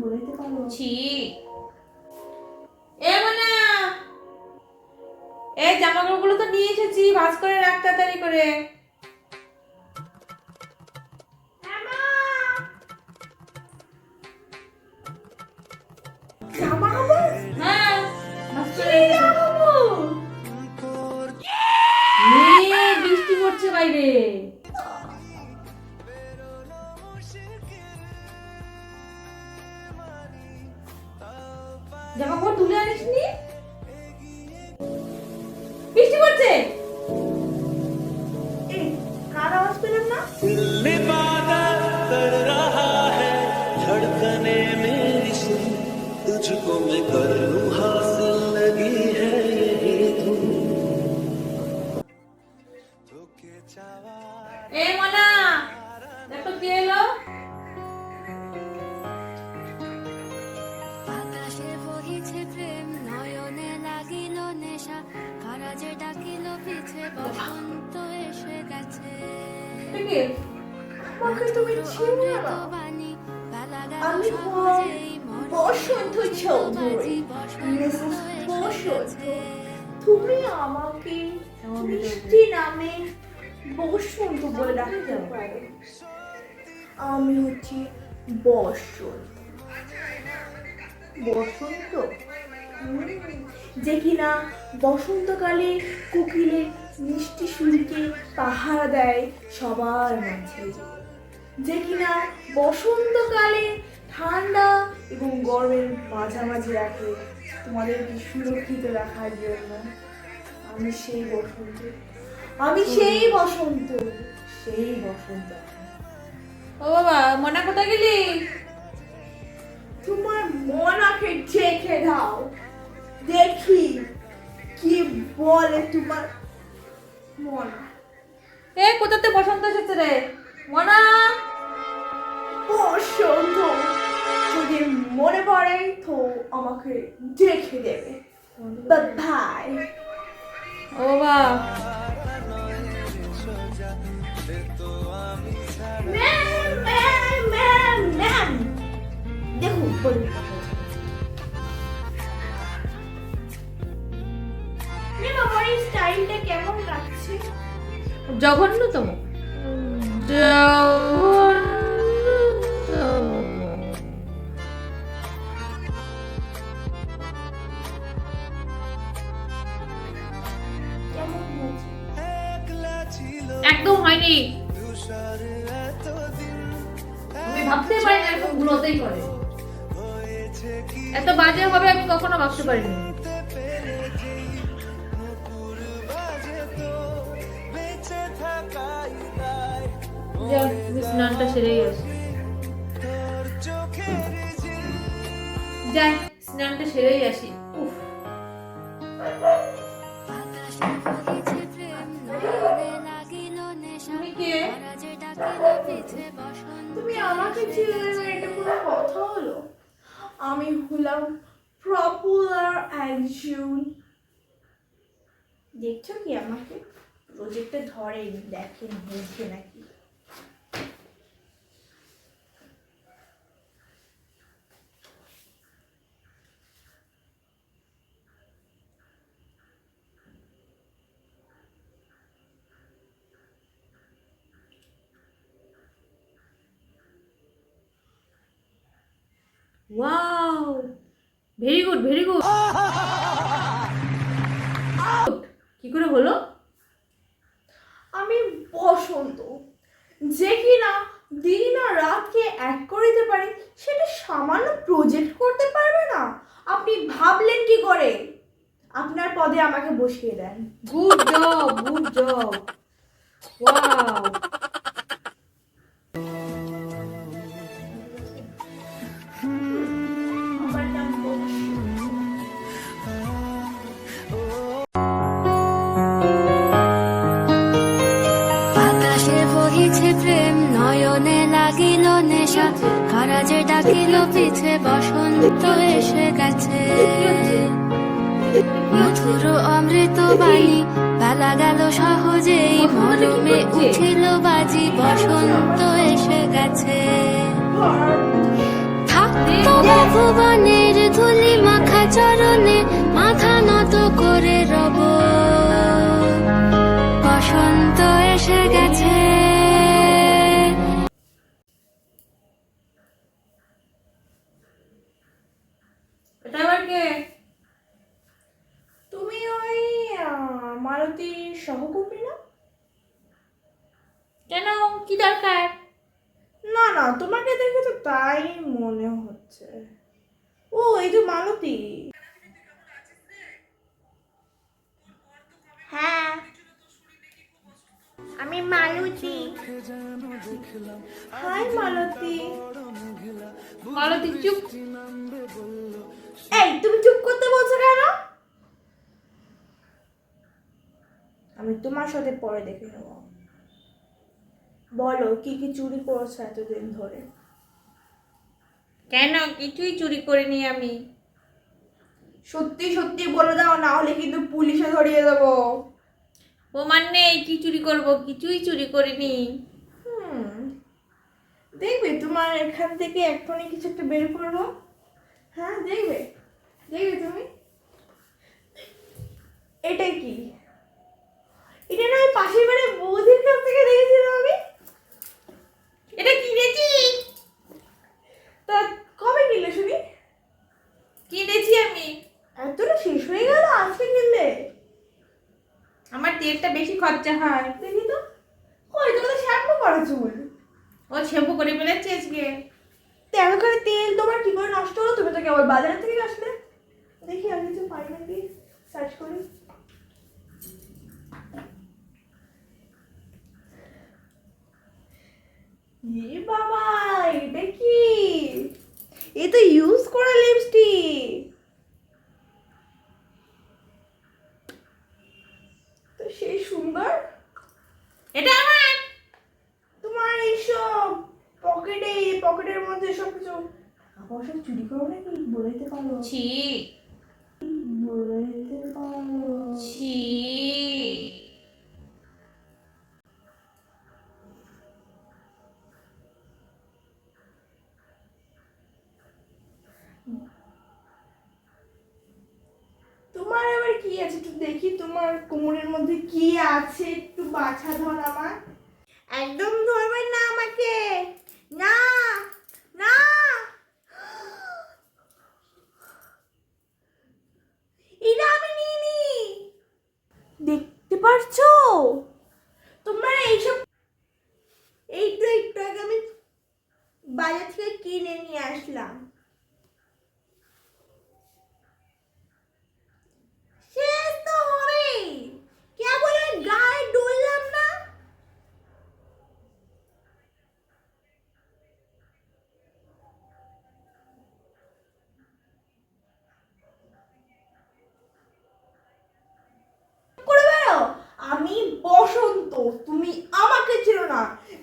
বলতে পারো ছি। এ মনা এই জামা কাপড়গুলো তো নিয়ে এসেছি ভাঁজ করে রাখ তাড়াতাড়ি করে। জামা পিছে বসন্ত এসে গেছে। আমাকে তুমি চিনো না। বাণী বেলা গেল আমি বসন্ত চৌধুরী। বসন্ত তুমি আমাকে মিষ্টি নামে বসন্ত বলে ডাকতে পারো আমি হচ্ছি বসন্ত। বসন্ত? যে কিনা বসন্তকালে কোকিলের মিষ্টি সুরকে পাহারা দেয় সবার মাঝে। যে কিনা বসন্তকালে ঠান্ডা এবং গরমের মাঝামাঝি রাখে তোমাদেরকে সুরক্ষিত রাখার জন্য। আমি সেই বসন্ত। আমি সেই বসন্ত। সেই বসন্ত। ও বাবা মনা কোথায় গেলি? তোমার মনাকে ঢেকে দাও। দেখি কি বলে তোমার মনা। এ কোথাতে বসন্ত এসেছে রে? মনা! বসন্ত যদি মনে পড়ে তো আমাকে দেখে দেবে। বাই ও বা দেখুন বলুন। স্টাইলটা কেমন লাগছে? জঘন্যতম। একদম হয়নি। ভাবতে পারি না এরকম গুলোতেই করে এত বাজে হবে আমি কখনো ভাবতে পারিনি। স্নানটা আসি যাই, স্নানটা সেরেই আসি। তুমি আমাকে এটা কোনো কথা হলো? আমি হলাম পপুলার একজন। দেখছ কি আমাকে? প্রজেক্টে ধরেন দেখেন বুঝে নাকি? Wow very good very good কি করে হলো? বসন্ত যে কিনা দিন আর রাতকে এক করে দিতে পারে, সেটা সামান্য প্রজেক্ট করতে পারবে না। আপনি ভাবলেন কি করে? আপনার পদে আমাকে বসিয়ে দেন। Good job good job. Wow. পিছে বসন্ত এসে গেছে। মধুর অমৃত বাণী বেলা গেল সহজেই, মরমে উঠিল বাজি, বসন্ত এসে গেছে। ভুবনের ধুলি মাখা চরণে, মাথা নত করে রব। বসন্ত এসে গেছে তাই মনে হচ্ছে। ও এই যে মালতী। হ্যাঁ। আমি মালতী। হাই মালতী। মালতী চুপ। এই তুমি চুপ করতে বলছো কেন? আমি তোমার সাথে পরে দেখে নেব। বলো কি কি চুরি করেছ এতদিন ধরে? কেন? কিছুই চুরি করিনি আমি। সত্যি সত্যি বলে দাও না হলে কিন্তু পুলিশে ধরিয়ে দেবো। প্রমাণ নেই কি চুরি করব? কিছুই চুরি করিনি। দেখবে তোমার এখান থেকে এক্ষুনি কিছু একটা বের করব হ্যাঁ দেখবে দেখবে তুমি? এটা কি? এটা না পাশের বাড়ির বৌদির কাছ থেকে দেখেছিলাম আমি। এটা কিনেছি। তা কবে কিনলে শুনি? কিনেছি আমি। এতটা শেষ হয়ে গেল আজকে কিনলে? আমার তেলটা বেশি খরচা হয়। দেখি তো। তুমি তো শ্যাম্পু করা চুল। ও শ্যাম্পু করে ফেলেছে আজকে। তেরো করে তেল তোমার কি করে নষ্ট হলো? তুমি তো কেবল বাজার থেকে আসলে। দেখি আমি কিছু পাই নাকি সার্চ করি। এ বাবা এটা কি এ তো ইউজ করা লিপস্টিক তো সেই সুন্দর এটা আমার তোমার এইসব পকেটে পকেটের মধ্যে সব কিছু আবার সব চুরি করো নাকি বলে দিতে পারো ছি তোমার আবার কি আছে? একটু দেখি তোমার কোমরের মধ্যে কি আছে? একটু বাছা ধর আমার একদম ধরবে না আমাকে না না এটা আমি নিইনি দেখতে পারছ তোমরা এইসব এই তো একটু আগে আমি বাজার থেকে কিনে নিয়ে আসলাম শেষ তো হবেই কেবল ওই গায়ে ডললাম না করে বেরো আমি বসন্ত তুমি আমাকে ছিল না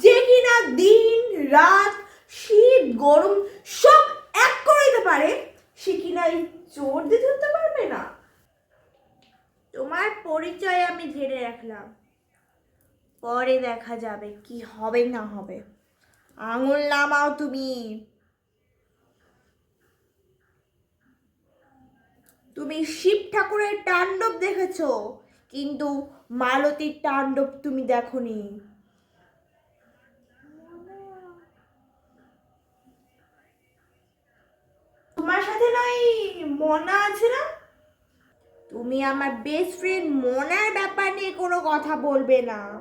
যে কিনা দিন, রাত, শীত, গরম সব এক করে দিতে পারে, সে কিনা এই চোর দিয়ে ধরতে পারবে না? তোমার পরিচয় আমি জেনে রাখলাম। পরে দেখা যাবে কি হবে না হবে। আঙুল নামাও তুমি। তুমি শিব ঠাকুরের তাণ্ডব দেখেছ, কিন্তু মালতীর তাণ্ডব তুমি দেখোনি। তোমার সাথে নয় মনা আছে না? তুমি আমার বেস্ট ফ্রেন্ড মনার ব্যাপার নিয়ে কোনো কথা বলবে না।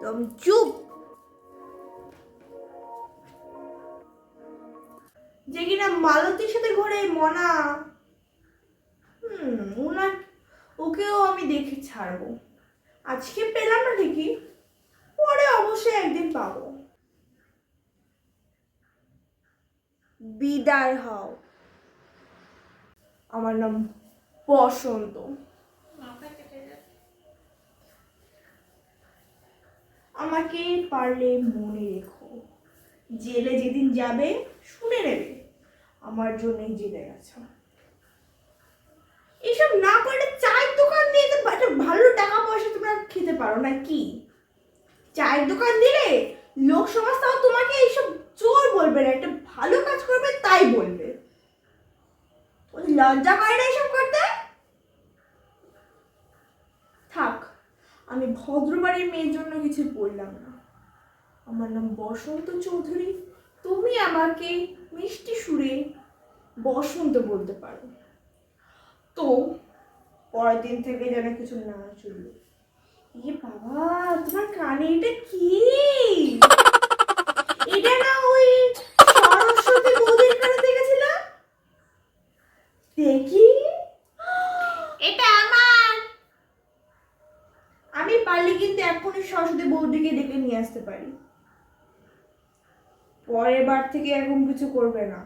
তুমি চুপ। যে কিনা মালতীর সাথে ঘোরে মনা। হুম ওনার ওকেও আমি দেখে ছাড়বো। আজকে পেলাম না ঠিকই পরে অবশ্যই একদিন পাবো। বিদায় হও। আমার নাম বসন্ত। আমাকে পারলে মনে রেখো জেলে যেদিন যাবে শুনে নেবে আমার জন্যই জেলে গেছো। এইসব না করলে চায়ের দোকান দিয়ে তো একটা ভালো টাকা পয়সা তোমরা খেতে পারো না কি? চায়ের দোকান দিলে লোক সমাজ তাও তোমাকে এইসব চোর বলবে না একটা ভালো কাজ করবে তাই বলবে। লজ্জা করে না এসব করতে? থাক, আমি ভদ্রবাড়ির মেয়ের জন্য কিছু বললাম না। আমার নাম বসন্ত চৌধুরী। তুমি আমাকে মিষ্টি সুরে বসন্ত বলতে পারো। তো, পরের দিন থেকে যেন কিছু না চলল। এ বাবা, তোমার কানে এটা কি? এটা না ওই সরস্বতী বৌদির কানে দেখেছিলাম দেখি এটা আমার আমি পারলে এখনই সরস্বতী বৌদিকে ডেকে নিয়ে আসতে পারি। পরের বার থেকে এরকম কিছু করবে না।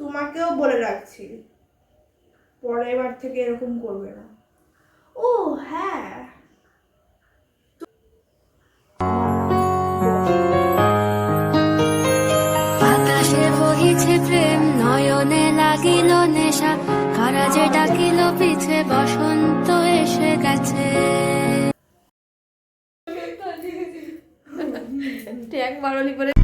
তোমাকেও বলে রাখছি, পরের বার থেকে এরকম করবে না। ও হ্যাঁ। নেশা। কারা যে ডাকিল, পিছে বসন্ত এসে গেছে। মারলি পরে